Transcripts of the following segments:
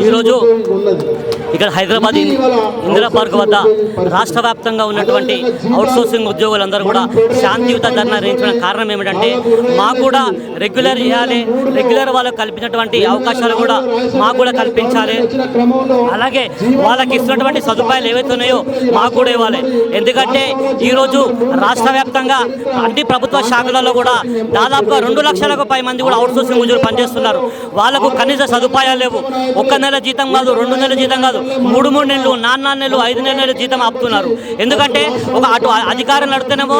ఈరోజు ఇక్కడ హైదరాబాద్ ఇందిరా పార్క్ వద్ద రాష్ట్ర వ్యాప్తంగా ఉన్నటువంటి అవుట్సోర్సింగ్ ఉద్యోగులందరూ కూడా శాంతియుత ధర్నా నిర్వహించడం కారణం ఏమిటంటే మాకు కూడా రెగ్యులర్ చేయాలి రెగ్యులర్ వాళ్ళకు కల్పించినటువంటి అవకాశాలు కూడా మాకు కూడా కల్పించాలి. అలాగే వాళ్ళకి ఇస్తున్నటువంటి సదుపాయాలు ఏవైతే ఉన్నాయో మాకు కూడా ఇవ్వాలి. ఎందుకంటే ఈరోజు రాష్ట్ర వ్యాప్తంగా అన్ని ప్రభుత్వ శాఖలలో కూడా దాదాపుగా రెండు లక్షలకు పై మంది కూడా అవుట్సోర్సింగ్ ఉద్యోగులు పనిచేస్తున్నారు. వాళ్ళకు కనీస సదుపాయాలు లేవు. ఒక్క నెల జీతం కాదు రెండు నెలల జీతం కాదు. మూడు మూడు నెలలు నాలుగు నాలుగు నెలలు ఐదు నెలలు జీతం ఆపుతున్నారు. ఎందుకంటే ఒక అటు అధికారం నడితేనేమో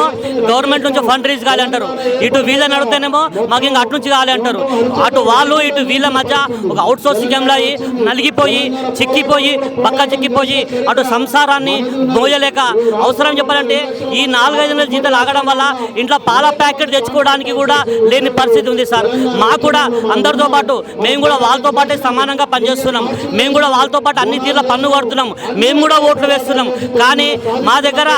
గవర్నమెంట్ నుంచి ఫండ్ రీజ్ కావాలి అంటారు. ఇటు వీళ్ళ నడితేనేమో మాకు ఇంకా అటు నుంచి కావాలి అంటారు. అటు వాళ్ళు ఇటు వీళ్ళ మధ్య ఒక అవుట్ సోర్సింగ్ ఎంప్లాయి నలిగిపోయి చిక్కిపోయి పక్క చిక్కిపోయి అటు సంసారాన్ని మోయలేక అవసరం చెప్పాలంటే ఈ నాలుగైదు నెలల జీతాలు ఆగడం వల్ల ఇంట్లో పాల ప్యాకెట్ తెచ్చుకోవడానికి కూడా లేని పరిస్థితి ఉంది సార్. మాకు కూడా అందరితో పాటు మేము కూడా వాళ్ళతో పాటే సమానంగా పనిచేస్తున్నాం. మేము కూడా వాళ్ళతో పాటు అన్ని తీర్ల పన్ను కడుతున్నాం మేము కూడా ఓట్లు వేస్తున్నాం. కానీ మా దగ్గర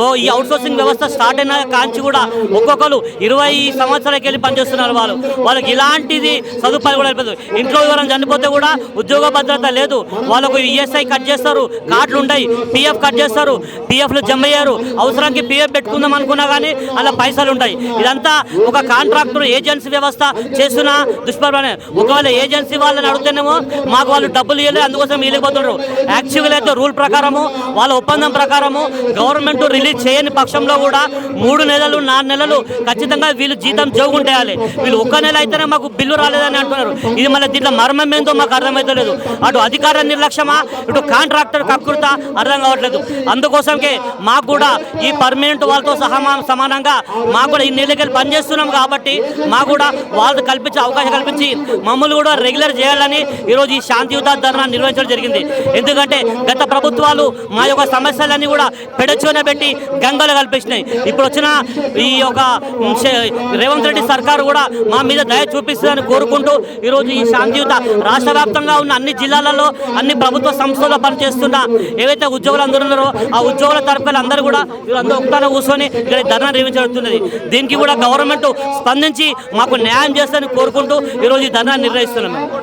ఓ ఈ అవుట్సోర్సింగ్ వ్యవస్థ స్టార్ట్ అయిన కాంచి కూడా ఒక్కొక్కరు ఇరవై సంవత్సరాలకి వెళ్ళి పనిచేస్తున్నారు వాళ్ళు. వాళ్ళకి ఇలాంటిది సదుపాయం కూడా అయిపోతుంది ఇంట్లో ఎవరైనా చనిపోతే కూడా ఉద్యోగ భద్రత లేదు. వాళ్ళకు ఈఎస్ఐ కట్ చేస్తారు. కార్డులు ఉంటాయి పిఎఫ్ కట్ చేస్తారు. పిఎఫ్లు జమ అయ్యారు. అవసరానికి పిఎఫ్ పెట్టుకుందాం అనుకున్నా కానీ అలా పైసలు ఉంటాయి. ఇదంతా ఒక కాంట్రాక్టర్ ఏజెన్సీ వ్యవస్థ చేస్తున్న దుష్ప్రభావం ఒకవేళ ఏజెన్సీ వాళ్ళని అడుగుతేనేమో మాకు వాళ్ళు డబ్బులు ఇవ్వలేదు అందుకోసం వెళ్ళిపోతున్నారు. యాక్చువల్ అయితే రూల్ ప్రకారము వాళ్ళ ఒప్పందం ప్రకారము గవర్నమెంట్ రిలీజ్ చేయని పక్షంలో కూడా మూడు నెలలు నాలుగు నెలలు ఖచ్చితంగా వీళ్ళు జీతం జోగుంటేయాలి. వీళ్ళు ఒక్క నెల అయితేనే మాకు బిల్లు రాలేదని అంటున్నారు. ఇది మళ్ళీ దీంట్లో మర్మం ఏందో మాకు అర్థమవుతలేదు అటు అధికార నిర్లక్ష్యమా ఇటు కాంట్రాక్టర్ కకృత అర్థం కావట్లేదు. అందుకోసంకే మాకు కూడా ఈ పర్మనెంట్ వాళ్ళతో సహమా సమానంగా మాకు కూడా ఈ నెలకెళ్ళి పనిచేస్తున్నాం కాబట్టి మాకు కూడా వాళ్ళతో కల్పించే అవకాశం కల్పించి మమ్మల్ని కూడా రెగ్యులర్ చేయాలని ఈరోజు ఈ శాంతియుత ధర్నా నిర్వహించడం జరిగింది. ఎందుకంటే గత ప్రభుత్వాలు మా యొక్క సమస్యలన్నీ కూడా పెడచోన పెట్టి గంగలు కల్పించినాయి. ఇప్పుడు వచ్చిన ఈ యొక్క రేవంత్ రెడ్డి సర్కారు కూడా మా మీద దయ చూపిస్తుందని కోరుకుంటూ ఈరోజు ఈ శాంతియుత రాష్ట్ర వ్యాప్తంగా ఉన్న అన్ని జిల్లాలలో అన్ని ప్రభుత్వ సంస్థల్లో పనిచేస్తున్న ఏవైతే ఉద్యోగులు అందరూ ఉన్నారో ఆ ఉద్యోగుల తరఫున అందరూ కూడా వీళ్ళందరూ ఒకటాన కూర్చొని ఇక్కడ ధర్నా నిర్వహించబడుతున్నది. దీనికి కూడా గవర్నమెంట్ స్పందించి మాకు న్యాయం చేస్తారని కోరుకుంటూ ఈరోజు ఈ ధర్నా నిర్వహిస్తున్నాం.